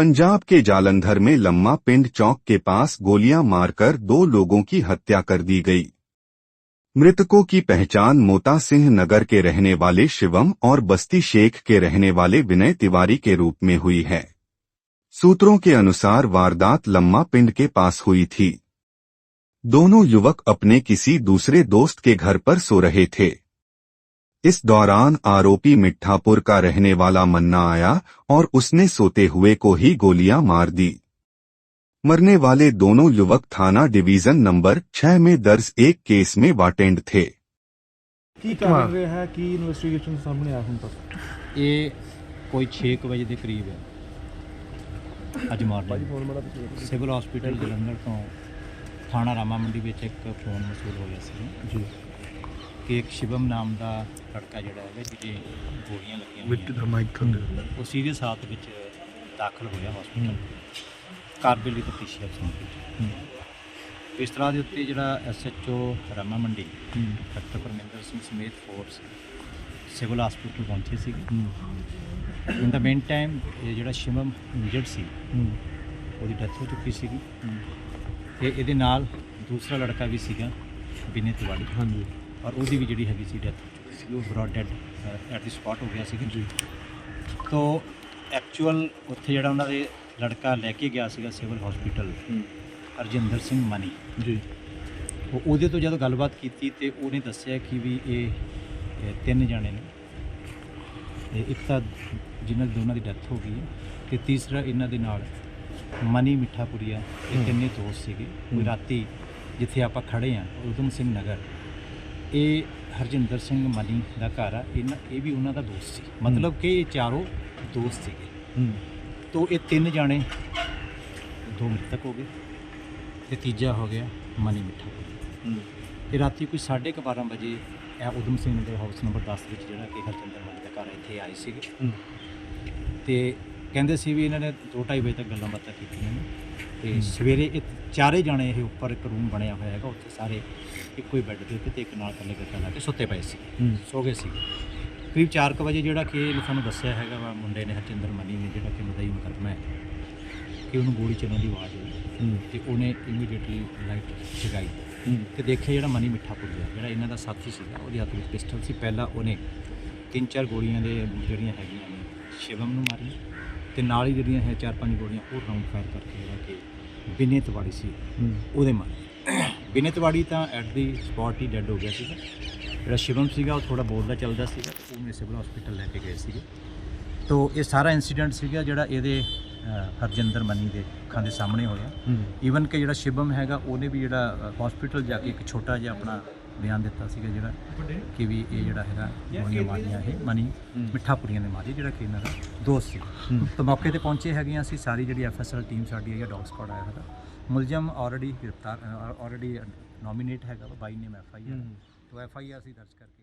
पंजाब के जालंधर में लम्मा पिंड चौक के पास गोलियाँ मारकर दो लोगों की हत्या कर दी गई। मृतकों की पहचान मोता सिंह नगर के रहने वाले शिवम और बस्ती शेख के रहने वाले विनय तिवारी के रूप में हुई है। सूत्रों के अनुसार वारदात लम्मा पिंड के पास हुई थी। दोनों युवक अपने किसी दूसरे दोस्त के घर पर सो रहे थे। इस दौरान आरोपी मिठापुर का रहने वाला मन्ना आया और उसने सोते हुए को ही गोलियां मार दी मरने वाले दोनों युवक थाना डिवीजन नंबर छह में दर्ज एक केस में वाटेंड थे ਕੀ ਕਾਰਨ ਰਿਹਾ ਹੈ ਕੀ ਇਨਵੈਸਟੀਗੇਸ਼ਨ ਸਾਹਮਣੇ ਆਇਆ ਹੁਣ ਤੱਕ ਇਹ ਕੋਈ 6 ਕੁ ਵਜੇ ਦੇ ਕਰੀਬ ਹੈ ਅੱਜ ਮਾਰਨਿੰਗ ਸਿਵਲ ਹਸਪੀਟਲ ਜਲੰਧਰ ਤੋਂ ਥਾਣਾ ਰਾਮਾ ਮੰਡੀ ਵਿੱਚ ਇੱਕ ਫੋਨ ਮਸੂਲ ਹੋਇਆ ਸੀ ਜੀ ਕਿ ਇੱਕ ਸ਼ਿਵਮ ਨਾਮ ਦਾ ਲੜਕਾ ਜਿਹੜਾ ਹੈਗਾ ਜਿਹਦੇ ਗੋਲੀਆਂ ਲੱਗੀਆਂ ਹੋਈਆਂ ਦਾ ਮਾਈਕ ਥੱਲੇ ਉਹ ਸੀਰੀਅਸ ਹਾਲਤ ਵਿੱਚ ਦਾਖਲ ਹੋਇਆ ਹਸਪੀਟਲ ਕਾਰਬੇਲੀ ਤਫਤੀਸ਼ੀ ਅਫਸਰਾਂ ਵਿੱਚ। ਇਸ ਤਰ੍ਹਾਂ ਦੇ ਉੱਤੇ ਜਿਹੜਾ ਐਸਐਚਓ ਰਾਮਾ ਮੰਡੀ ਡਾਕਟਰ ਪਰਮਿੰਦਰ ਸਿੰਘ ਸਮੇਤ ਫੋਰਸ ਸਿਵਲ ਹਸਪੀਟਲ ਪਹੁੰਚੇ ਸੀਗੇ। ਇਨ ਦਾ ਮੇਨ ਟਾਈਮ ਇਹ ਜਿਹੜਾ ਸ਼ਿਵਮ ਇੰਜਰਡ ਸੀ ਉਹਦੀ ਡੈਥ ਹੋ ਚੁੱਕੀ ਸੀਗੀ। ਤੇ ਇਹਦੇ ਨਾਲ ਦੂਸਰਾ ਲੜਕਾ ਵੀ ਸੀਗਾ ਬਿਨੇ ਤਿਵਾੜੀ। ਹਾਂਜੀ। ਔਰ ਉਹਦੀ ਵੀ ਜਿਹੜੀ ਹੈਗੀ ਸੀ ਡੈਥ ਸੀ ਉਹ brought dead at the spot ਹੋ ਗਿਆ ਸੀ ਜੀ। ਤੋ ਐਕਚੁਅਲ ਉੱਥੇ ਜਿਹੜਾ ਉਹਨਾਂ ਦੇ ਲੜਕਾ ਲੈ ਕੇ ਗਿਆ ਸੀਗਾ ਸਿਵਲ ਹਸਪੀਟਲ ਹਰਜਿੰਦਰ ਸਿੰਘ ਮਨੀ। ਜੀ। ਉਹ ਉਹਦੇ ਤੋਂ ਜਦੋਂ ਗੱਲਬਾਤ ਕੀਤੀ ਤੇ ਉਹਨੇ ਦੱਸਿਆ ਕਿ ਵੀ ਇਹ ਤਿੰਨ ਜਾਣੇ ਨੇ। ਤੇ ਇੱਕ ਤਾਂ ਜਿਨ੍ਹਾਂ ਦੀ ਦੋਨਾਂ ਦੀ ਡੈਥ ਹੋ ਗਈ ਹੈ ਤੇ ਤੀਸਰਾ ਇਹਨਾਂ ਦੇ ਨਾਲ ਮਨੀ ਮਿੱਠਾਪੁਰੀਆ ਇਹ ਤਿੰਨੇ ਦੋਸਤ ਸੀਗੇ। ਕੋਈ ਰਾਤੀ ਜਿੱਥੇ ਆਪਾਂ ਖੜੇ ਆ ਉਦਮ ਸਿੰਘ ਨਗਰ। ਇਹ ਹਰਜਿੰਦਰ ਸਿੰਘ ਮਨੀ ਦਾ ਘਰ ਆ। ਇਹਨਾਂ ਇਹ ਵੀ ਉਹਨਾਂ ਦਾ ਦੋਸਤ ਸੀ। ਮਤਲਬ ਕਿ ਇਹ ਚਾਰੋਂ ਦੋਸਤ ਸੀਗੇ। ਹੂੰ। ਤੋ ਇਹ ਤਿੰਨ ਜਾਣੇ ਦੋ ਮ੍ਰਿਤਕ ਹੋ ਗਏ ਤੇ ਤੀਜਾ ਹੋ ਗਿਆ ਮਨੀ ਮਿੱਠਾਪੁਰੀਆ ਤੇ ਰਾਤੀ ਕੋਈ 12:30 ਵਜੇ ਇਹ ਉਦਮ ਸਿੰਘ ਨਗਰ ਹਾਊਸ ਨੰਬਰ 10 ਵਿੱਚ ਜਿਹੜਾ ਕਿ ਹਰਚੰਦਰ ਮਨੀ ਦਾ ਘਰ ਇੱਥੇ ਆਏ ਸੀਗੇ। ਹੂੰ। ਤੇ ਕਹਿੰਦੇ ਸੀ ਵੀ ਇਹਨਾਂ ਨੇ 2:30 ਵਜੇ ਤੱਕ ਗੱਲਾਂ ਬਾਤਾਂ ਕੀਤੀਆਂ ਨੇ। ਤੇ ਸਵੇਰੇ ਇਹ ਚਾਰੇ ਜਾਣੇ ਇਹ ਉੱਪਰ ਇੱਕ ਰੂਮ ਬਣਿਆ ਹੋਇਆ ਹੈਗਾ ਉੱਥੇ ਸਾਰੇ ਇੱਕੋ ਹੀ ਬੈੱਡ ਦੇ ਉੱਤੇ ਤੇ ਇੱਕ ਨਾਲ ਥੱਲੇ ਗੱਦਾ ਲਾ ਕੇ ਸੁੱਤੇ ਪਏ ਸੀ ਸੋ ਗਏ ਸੀ ਕਰੀਬ 4:00 ਵਜੇ ਜਿਹੜਾ ਕਿ ਇਹਨੇ ਸਾਨੂੰ ਦੱਸਿਆ ਹੈਗਾ ਵਾ ਮੁੰਡੇ ਨੇ ਹਰਚੰਦਰ ਮਨੀ ਨੇ ਜਿਹੜਾ ਕਿ ਮਦਈ ਮੁਕੱਦਮਾ ਹੈ ਕਿ ਉਹਨੂੰ ਗੋਲੀ ਚੱਲਣ ਦੀ ਆਵਾਜ਼ ਹੂੰ। ਤੇ ਉਹਨੇ ਇਮੀਡੀਏਟਲੀ ਲਾਈਟ ਜਗਾਈ। ਤੇ ਦੇਖਿਆ ਜਿਹੜਾ ਮਨੀ ਮਿੱਠਾ ਪੁੱਜਿਆ ਜਿਹੜਾ ਇਹਨਾਂ ਦਾ ਸਾਥੀ ਸੀਗਾ ਉਹਦੇ ਹੱਥ ਵਿੱਚ ਪਿਸਟਲ ਸੀ। ਪਹਿਲਾਂ ਉਹਨੇ ਤਿੰਨ ਚਾਰ ਗੋਲੀਆਂ ਦੇ ਜਿਹੜੀਆਂ ਹੈਗੀਆਂ ਨੇ ਸ਼ਿਵਮ ਨੂੰ ਮਾਰੀਆਂ ਤੇ ਨਾਲ ਹੀ ਜਿਹੜੀਆਂ ਹੈ ਚਾਰ ਪੰਜ ਗੋਲੀਆਂ ਉਹ ਰਾਉਂਡ ਫਾਇਰ ਕਰਕੇ ਜਿਹੜਾ ਕਿ ਬਿਨੇ ਤਵਾੜੀ ਸੀ ਉਹਦੇ ਮਾਰੇ। ਬਿਨੇ ਤਵਾੜੀ ਤਾਂ ਐਟ ਦੀ ਸਪੌਟ ਹੀ ਡੈੱਡ ਹੋ ਗਿਆ ਸੀਗਾ। ਜਿਹੜਾ ਸ਼ਿਵਮ ਸੀਗਾ ਉਹ ਥੋੜਾ ਬੋਲਦਾ ਚੱਲਦਾ ਸੀਗਾ ਤੇ ਉਹਨੇ ਸਿਵਲ ਹਸਪੀਟਲ ਲੈ ਕੇ ਗਏ ਸੀਗੇ। ਤੋ ਇਹ ਸਾਰਾ ਇਨਸੀਡੈਂਟ ਸੀਗਾ ਜਿਹੜਾ ਇਹਦੇ ਹਰਜਿੰਦਰ ਮਨੀ ਦੇ ਅੱਖਾਂ ਦੇ ਸਾਹਮਣੇ ਹੋਇਆ। ਈਵਨ ਕਿ ਜਿਹੜਾ ਸ਼ਿਵਮ ਹੈਗਾ ਉਹਨੇ ਵੀ ਜਿਹੜਾ ਹਸਪੀਟਲ ਜਾ ਕੇ ਇੱਕ ਛੋਟਾ ਜਿਹਾ ਆਪਣਾ ਬਿਆਨ ਦਿੱਤਾ ਸੀਗਾ ਜਿਹੜਾ ਕਿ ਵੀ ਇਹ ਜਿਹੜਾ ਹੈਗਾ ਗੋਲੀਆਂ ਮਾਰੀਆਂ ਇਹ ਮਨੀ ਮਿੱਠਾਪੁਰੀਆਂ ਨੇ ਮਾਰੀ ਜਿਹੜਾ ਕਿ ਇਹਨਾਂ ਦਾ ਦੋਸਤ ਸੀ। ਤਾਂ ਮੌਕੇ ਤੇ ਪਹੁੰਚੇ ਹੈਗੇ ਅਸੀਂ ਸਾਰੀ ਜਿਹੜੀ ਐਫਐਸਐਲ ਟੀਮ ਸਾਡੀ ਹੈ ਡੌਗ ਸਕਾਡ ਆਇਆ ਹੈਗਾ। ਮੁਲਜ਼ਮ ਆਲਰੇਡੀ ਗ੍ਰਿਫਤਾਰ ਆਲਰੇਡੀ ਨੋਮੀਨੇਟ ਹੈਗਾ ਬਾਈ ਨੇਮ ਐਫਆਈਆਰ ਤੋਂ ਐਫਆਈਆਰ ਅਸੀਂ ਦਰਜ ਕਰਕੇ